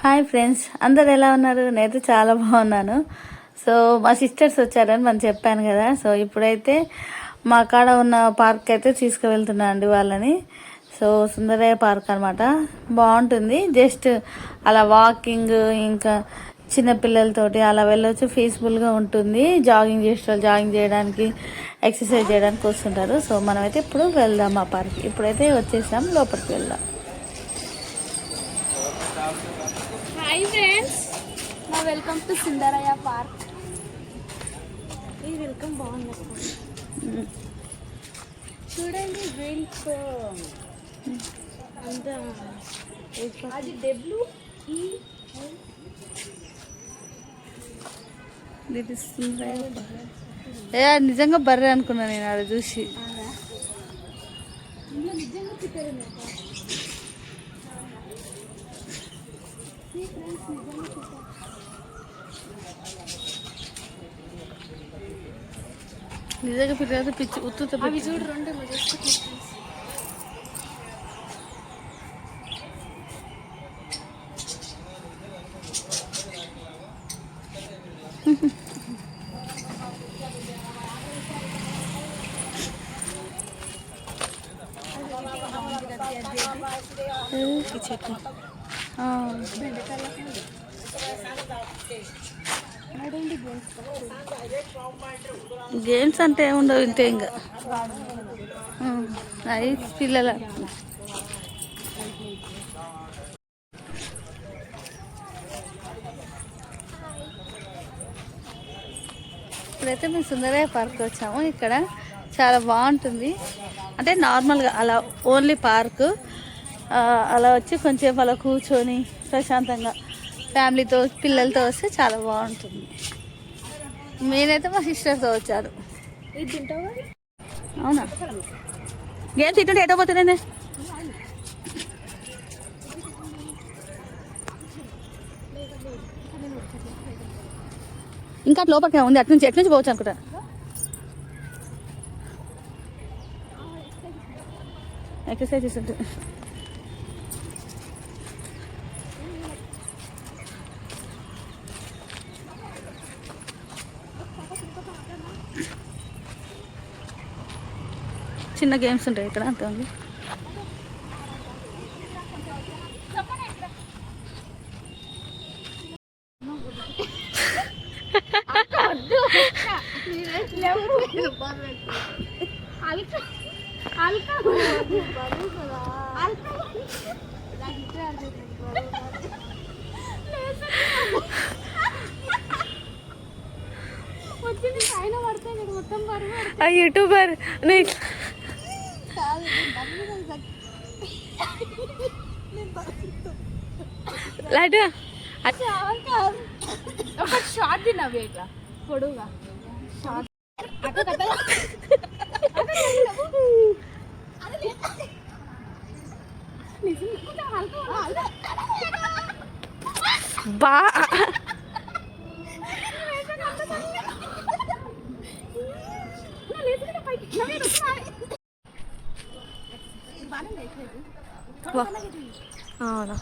Hi friends అందరు ఎలా ఉన్నారు? నేనైతే చాలా బాగున్నాను. సో మా సిస్టర్స్ వచ్చారని మనం చెప్పాను కదా. సో ఇప్పుడైతే మా కాడ ఉన్న పార్క్ అయితే తీసుకువెళ్తున్నాను అండి వాళ్ళని. సో సుందరయ్య పార్క్ అనమాట బాగుంటుంది. జస్ట్ అలా వాకింగ్ ఇంకా చిన్నపిల్లలతోటి అలా వెళ్ళొచ్చు. పీస్ఫుల్గా ఉంటుంది. జాగింగ్ చేసేవాళ్ళు జాగింగ్ చేయడానికి ఎక్సర్సైజ్ చేయడానికి వస్తుంటారు. సో మనమైతే ఇప్పుడు వెళ్దాం ఆ పార్క్ ఇప్పుడైతే వచ్చేసాం. లోపలికి వెళ్దాం. హాయ్ ఫ్రెండ్స్ నా వెల్కమ్ టు సుందరయ్య పార్క్ ఈ వెల్కమ్ బాగుంది. చూడండి డ్రింక్ అంత అది డబ్ల్యూ ఈ ఇది. ఏ నిజంగా బర్రె అనుకున్నా నేను ఆడ చూసి. నిజంగా నిజంగా పిల్లలు పిచ్చి ఉత్తుత అవి చూడు రెండు మజెస్టిక్ చెట్టు గేమ్స్ అంటే ఏముండవు ఇంతే ఇంకా అవి పిల్లల. ఇప్పుడైతే మేము సుందరయ్య పార్క్ వచ్చాము. ఇక్కడ చాలా బాగుంటుంది. అంటే నార్మల్గా అలా ఓన్లీ పార్క్. అలా వచ్చి కొంచెం అలా కూర్చొని ప్రశాంతంగా ఫ్యామిలీతో పిల్లలతో వస్తే చాలా బాగుంటుంది. నేనైతే మా సిస్టర్తో తింటావా? అవునా? గేమ్స్ ఇటుంటే ఎటో పోతుండే ఇంకా అటు లోపలికి ఉంది అటు నుంచి ఎటు నుంచి పోవచ్చు అనుకుంటా? ఎక్సర్సైజ్ చేస్తుంటే చిన్న గేమ్స్ ఉంటాయి ఇక్కడ అంతే ఉంది. పడితే నేను మొత్తం బరువు ఆ యూట్యూబర్ నీ- లైట్ ఒక షార్ట్ తినవే ఇట్లా పొడుగా షార్ట్ బా వా. అవునా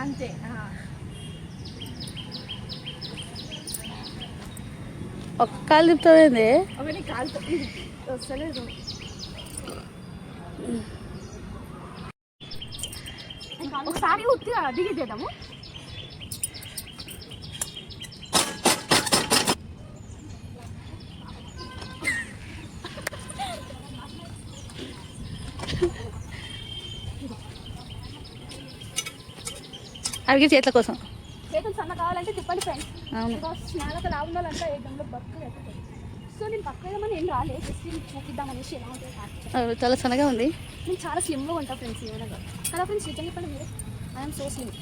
అంతే ఒక్క కాలు తిప్పుతుంది కాలుతో వస్తలేదు ఒకసారి ఉత్తిగా దిగిద్దాము అడిగి చేతుల కోసం. చేతులు సన్న కావాలంటే తిప్పండి ఫ్రెండ్స్ బికాస్ స్నానక లావు ఉండాలంటే ఏ గంలో ఎక్కదు సో నేను పక్క ఏమని ఏం రాలే జస్ట్ మీకు చూపిద్దామనేసి ఎలా ఉంటుంది చాలా సన్నగా ఉంది. నేను చాలా స్లిమ్గా ఉంటా ఫ్రెండ్స్ ఏమైనా కదా. ఫ్రెండ్స్ నిజం చెప్పండి మీరు. ఐఎమ్ సో స్లిమ్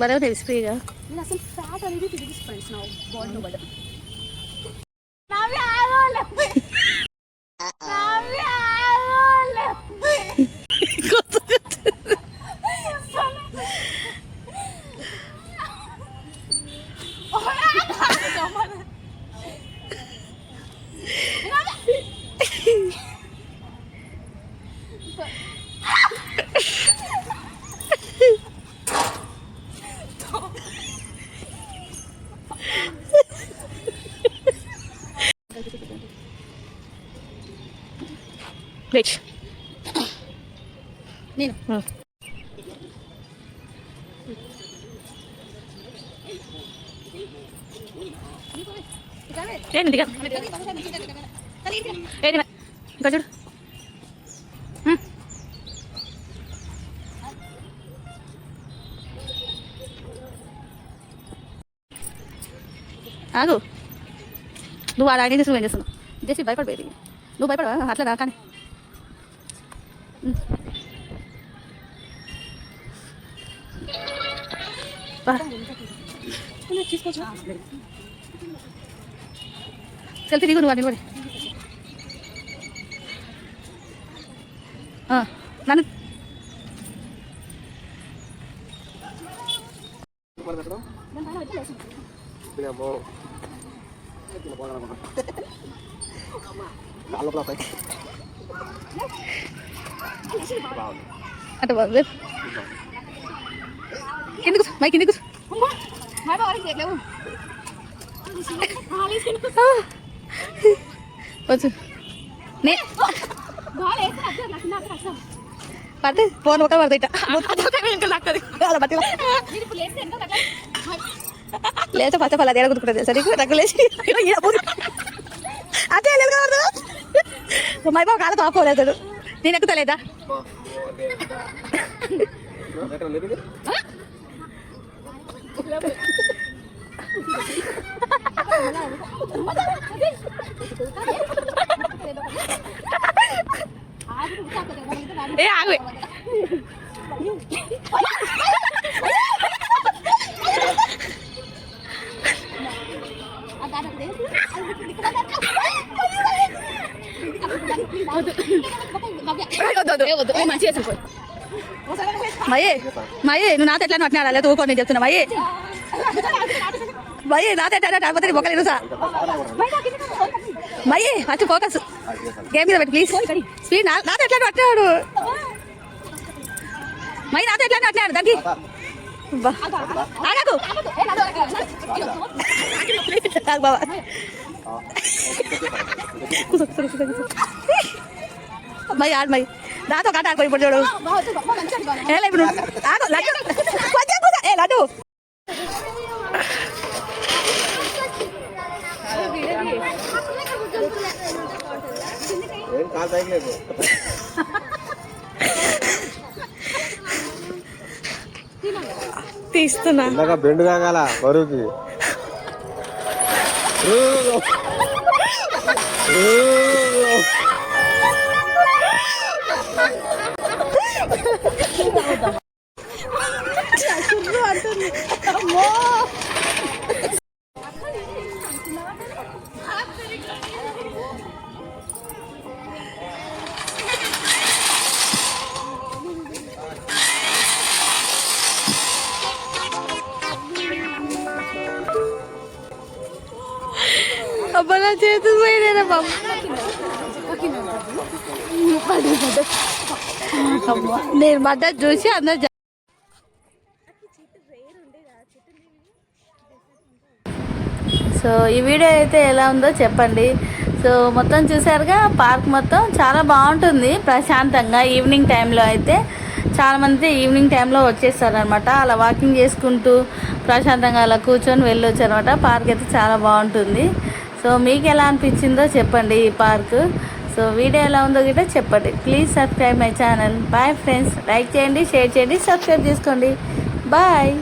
బరే తెలిసిపోయిగా నేను అసలు ఫ్యాట్ అనేది తిరిగి ఫ్రెండ్స్ నా బాడీలో పడ్డ వెయిట్ నేను. ఏంటి దిగా మరి? ఇంకా చూడు. ఆగు. నువ్వు అలా చేసి ఏం చేస్తున్నావు? చేసి భయపడిపోయింది. నువ్వు భయపడవా? అట్లా రా కానీ ఉమ్. బా. సెల్ఫీ దిగు నువ్వు అది కూడా ఆ, నన్ను అటు బాబు కిందకు మై కిందకు వచ్చు నే పట్టు ఫోన్ ఒక పడతాయి అలా పట్టి లేచా పచ్చ పల్ల తేడా కుట్టుకుంటుంది తెలుసా నీకు రగ్గు లేచి అదే లేదు కాదు మైబాబు కాళ్ళతో ఆపుకోలేదు నేను ఎక్కుతలేదా? ఏ ఆగు. మయే మయే నువ్వు నాతో ఎట్లా అట్లా ఆడాలి ఊకో నేను చెప్తున్నా. మయే మయే నాతో ఎట్లా ఆడకపోతే నీ బొక్కలు ఇరుసా? మయే ఫస్ట్ ఫోకస్. గేమ్ మీద పెట్టి ప్లీజ్. నా నాతో ఎట్లా అట్లాడు మై నాతో ఎట్లా అట్లాడు దానికి. ఆగకు. ఆగు బాబా మై ఆడు మై నాతో కాట ఆడుకో ఇప్పుడు చూడు. ఏ ఇప్పుడు లడ్డు. ఏ లడ్డు. తీస్తున్నా. ఇందాక బెండు కాగల బరువుకి. అబ్బా నా చేతులు పోయినా బాబు అమ్మా, నేను పడ్డా చూసి అందరు సో ఈ వీడియో అయితే ఎలా ఉందో చెప్పండి. సో మొత్తం చూసారుగా పార్క్ మొత్తం చాలా బాగుంటుంది ప్రశాంతంగా. ఈవినింగ్ టైంలో అయితే చాలామంది ఈవినింగ్ టైంలో వచ్చేస్తారనమాట అలా వాకింగ్ చేసుకుంటూ ప్రశాంతంగా అలా కూర్చొని వెళ్ళొచ్చు అనమాట పార్క్ అయితే చాలా బాగుంటుంది. సో మీకు ఎలా అనిపించిందో చెప్పండి ఈ పార్క్ సో వీడియో ఎలా ఉందో గిట్ట చెప్పండి. Please subscribe my channel bye friends like చేయండి షేర్ చేయండి సబ్స్క్రైబ్ చేసుకోండి. బాయ్